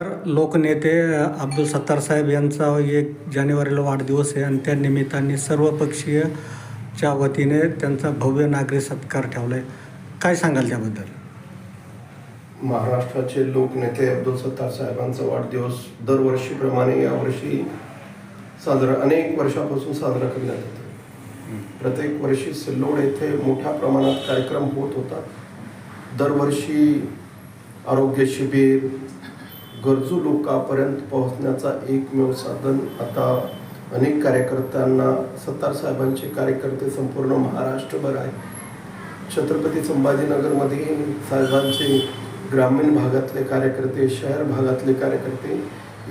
लोकनेते अब्दुल सत्तार साहेब यांचा एक जानेवारीला वाढदिवस आहे आणि त्या निमित्ताने सर्व पक्षीयच्या वतीने त्यांचा भव्य नागरी सत्कार ठेवला आहे काय सांगाल त्याबद्दल? महाराष्ट्राचे लोकनेते अब्दुल सत्तार साहेबांचा वाढदिवस दरवर्षीप्रमाणे यावर्षी साजरा अनेक वर्षापासून साजरा करण्यात येतो. प्रत्येक वर्षी सिल्लोड येथे मोठ्या प्रमाणात कार्यक्रम होत होता. दरवर्षी आरोग्य शिबिर गरजू लोकांपर्यंत पोहोचण्याचा एकमेव साधन आता अनेक कार्यकर्त्यांना सत्तार साहेबांचे कार्यकर्ते संपूर्ण महाराष्ट्रभर आहे. छत्रपती संभाजीनगरमध्ये साहेबांचे ग्रामीण भागातले कार्यकर्ते शहर भागातले कार्यकर्ते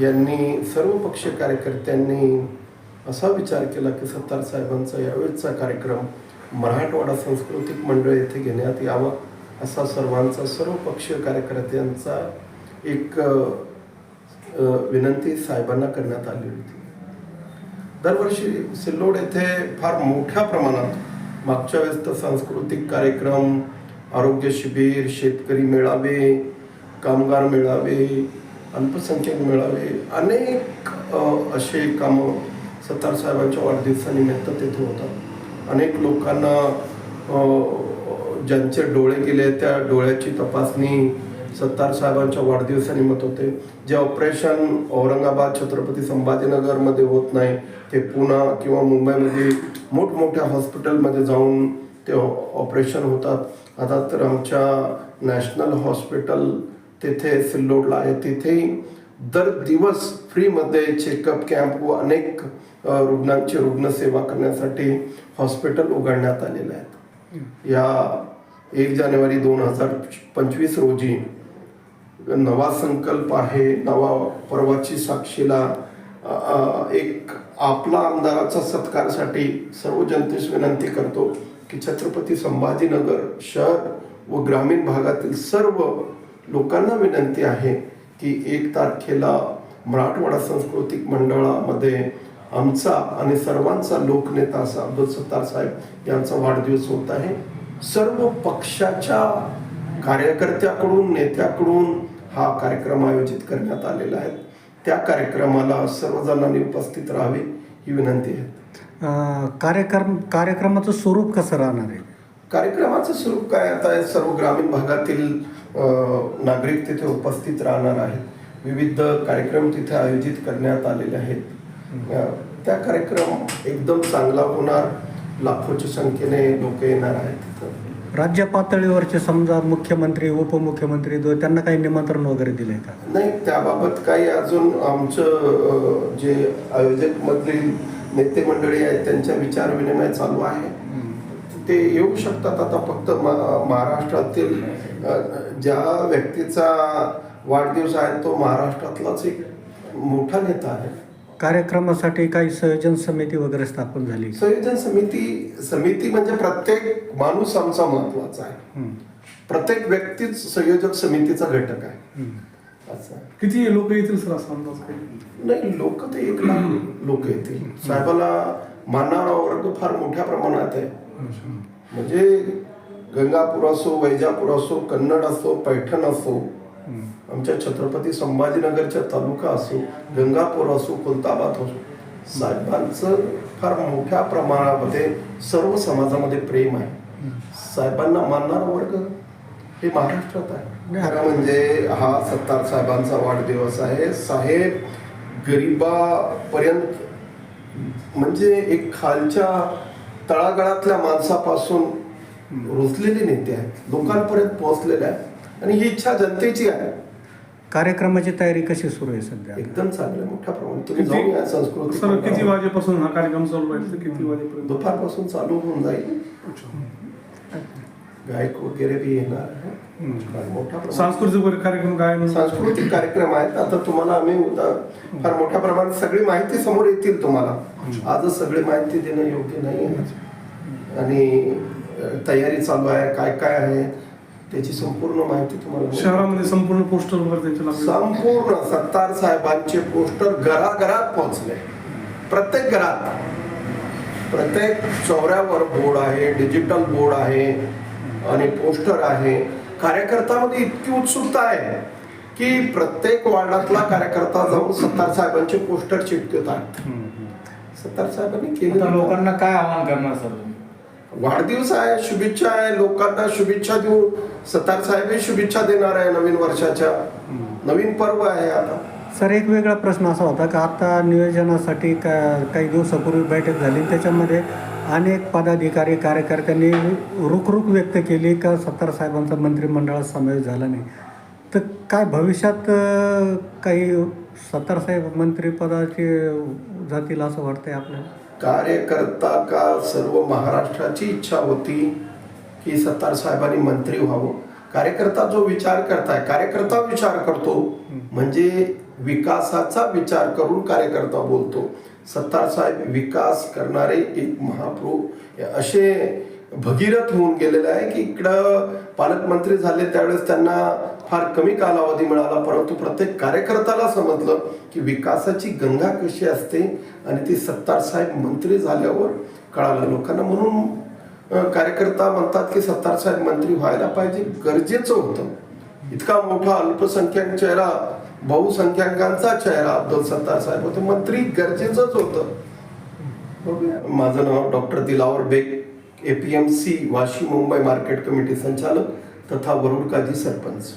यांनी सर्व पक्ष कार्यकर्त्यांनी असा विचार केला की सत्तार साहेबांचा यावेळेचा कार्यक्रम मराठवाडा सांस्कृतिक मंडळ येथे घेण्यात यावा असा सर्वांचा सर्व पक्षीय कार्यकर्त्यांचा एक विनंती साहेबांना करण्यात आली होती. दरवर्षी सिल्लोड येथे फार मोठ्या प्रमाणात मागच्या वेळेस तर सांस्कृतिक कार्यक्रम आरोग्य शिबिर शेतकरी मेळावे कामगार मेळावे अल्पसंख्याक मेळावे अनेक असे कामं सत्तार साहेबांच्या वाढदिवसानिमित्त तिथे होतात. अनेक लोकांना ज्यांचे डोळे गेले त्या डोळ्याची तपासणी सत्तार साहेबांच्या वाढदिवसानिमित्त होते. जे ऑपरेशन औरंगाबाद छत्रपती संभाजीनगरमध्ये होत नाही ते पुणा किंवा मुंबईमध्ये मोठमोठ्या हॉस्पिटलमध्ये जाऊन ते ऑपरेशन होतात. आता तर आमच्या नॅशनल हॉस्पिटल तिथे सिल्लोडला आहे. तिथेही दर दिवस फ्रीमध्ये चेकअप कॅम्प व अनेक रुग्णांची रुग्णसेवा करण्यासाठी हॉस्पिटल उघडण्यात आलेले आहेत. या एक जानेवारी दोन हजार पंचवीस रोजी नवा संकल्प आहे नवा पर्वाची साक्षीला एक आपला आमदाराचा सत्कारसाठी सर्व जनतेस विनंती करतो की छत्रपती संभाजीनगर शहर व ग्रामीण भागातील सर्व लोकांना विनंती आहे की एक तारखेला मराठवाडा सांस्कृतिक मंडळामध्ये आमचा आणि सर्वांचा लोकनेता असा अब्दुल सत्तार साहेब यांचा वाढदिवस होत आहे. सर्व पक्षाच्या कार्यकर्त्याकडून नेत्याकडून हा कार्यक्रम आयोजित करण्यात आलेला आहे. त्या कार्यक्रमाला सर्वजणांनी उपस्थित राहावे ही विनंती आहे. कार्यक्रम कार्यक्रमाचं स्वरूप कसं राहणार आहे? कार्यक्रमाचं स्वरूप काय? आता आहे सर्व ग्रामीण भागातील नागरिक तिथे उपस्थित राहणार आहेत. विविध कार्यक्रम तिथे आयोजित करण्यात आलेले आहेत. त्या कार्यक्रम एकदम चांगला होणार. लाखोच्या संख्येने लोक येणार आहेत तिथं. राज्य पातळीवरचे समजा मुख्यमंत्री उपमुख्यमंत्री दो- त्यांना काही निमंत्रण वगैरे दिलंय का? नाही त्याबाबत काही अजून आमचं अ, जे आयोजक मधील नेते मंडळी आहेत त्यांच्या विचार विनिमय चालू आहे. ते येऊ शकतात आता फक्त म- महाराष्ट्रातील अ, ज्या व्यक्तीचा वाढदिवस आहे तो महाराष्ट्रातलाच एक मोठा नेता आहे. कार्यक्रमासाठी काही संयोजन समिती वगैरे स्थापन झाली संयोजन समिती समिती म्हणजे प्रत्येक माणूस आमचा महत्त्वाचा आहे हं. प्रत्येक व्यक्तीच संयोजक समितीचा घटक आहे हं. असं आहे. किती लोक येतील सर असं अंदाज काही नाही लोक तर एक लाख लोक येतील साहेबाला मानणारा वर्ग फार मोठ्या प्रमाणात आहे म्हणजे गंगापूर असो वैजापूर असो कन्नड असो पैठण असो. आमच्या छत्रपती संभाजीनगरच्या तालुका असो गंगापूर असो खुलताबाद असो साहेबांचं फार मोठ्या प्रमाणामध्ये सर्व समाजामध्ये प्रेम आहे. साहेबांना मानणारा वर्ग हे महाराष्ट्रात आहे. खरं म्हणजे हा सत्तार साहेबांचा वाढदिवस आहे. साहेब गरीबापर्यंत म्हणजे एक खालच्या तळागाळातल्या माणसापासून रुजलेले नेते आहेत. लोकांपर्यंत पोहोचलेले आहेत. आणि ही इच्छा जनतेची आहे. कार्यक्रमाची तयारी कशी सुरू आहे सध्या? एकदम चांगलं मोठ्या प्रमाणात. तुम्ही जाऊन या सर किती संस्कृती वाजेपासून हा कार्यक्रम चालू राहील तर किती वाजेपर्यंत? दुपारपासून चालू होऊन जाईल. गायक वगैरे बी येणार आहे. प्रमाणात. सांस्कृतिक वगैरे कार्यक्रम काय सांस्कृतिक कार्यक्रम आहेत. आता तुम्हाला आम्ही उदा- फार मोठ्या प्रमाणात सगळी माहिती समोर येतील तुम्हाला. आजच सगळी माहिती देणं योग्य नाही आहे. आणि अ, तयारी चालू आहे. काय काय आहे? त्याची संपूर्ण माहिती तुम्हाला. शहरामध्ये संपूर्ण पोस्टर वगैरे संपूर्ण सत्तार साहेबांचे पोस्टर घराघरात पोहोचले. प्रत्येक घरात. प्रत्येक चौऱ्यावर बोर्ड आहे डिजिटल बोर्ड आहे आणि पोस्टर आहे. कार्यकर्त्यामध्ये इतकी उत्सुकता आहे की प्रत्येक वार्डातला कार्यकर्ता जाऊन सत्तार साहेबांचे पोस्टर चिटकतात सत्तार साहेबांनी केले लोकांना काय आवाहन करणार सर तुम्ही? वाढदिवस आहे शुभेच्छा आहे लोकांना शुभेच्छा देऊ सतार साहेब शुभेच्छा देणार आहे नवीन वर्षाच्या. नवीन पर्व आहे आता. सर एक वेगळा प्रश्न असा होता का आता नियोजनासाठी का काही दिवसापूर्वी बैठक झाली. त्याच्यामध्ये अनेक पदाधिकारी कार्यकर्त्यांनी रुखरुख व्यक्त केली का सत्तार साहेबांचा मंत्रिमंडळात समावेश झाला नाही. तर काय भविष्यात काही सत्तार साहेब मंत्रिपदाचे जातील असं वाटतंय आपल्याला? कार्यकर्ता का सर्व महाराष्ट्राची इच्छा होती की सत्तार साहेबांनी मंत्री व्हावं. कार्यकर्ता जो विचार करताय कार्यकर्ता विचार करतो म्हणजे विकासाचा विचार करून कार्यकर्ता बोलतो. सत्तार साहेब विकास करणारे एक महाप्रभू असे भगीरथ होऊन गेलेले आहे की इकडं पालकमंत्री झाले त्यावेळेस त्यांना फार कमी कालावधी मिळाला परंतु प्रत्येक कार्यकर्त्याला समजलं की विकासाची गंगा कशी असते आणि ती सत्तार साहेब मंत्री झाल्यावर कळालं. लोकांना म्हणून कार्यकर्ता म्हणतात की सत्तार साहेब मंत्री व्हायला पाहिजे गरजेचं होतं. इतका मोठा अल्पसंख्याक चेहरा बहुसंख्याकांचा चेहरा अब्दुल सत्तार साहेब होते. मंत्री गरजेचंच होतं. माझं नाव doctor Dilawar Baig. APMC Vashi Mumbai market committee संचालक तथा वरुड काजी सरपंच.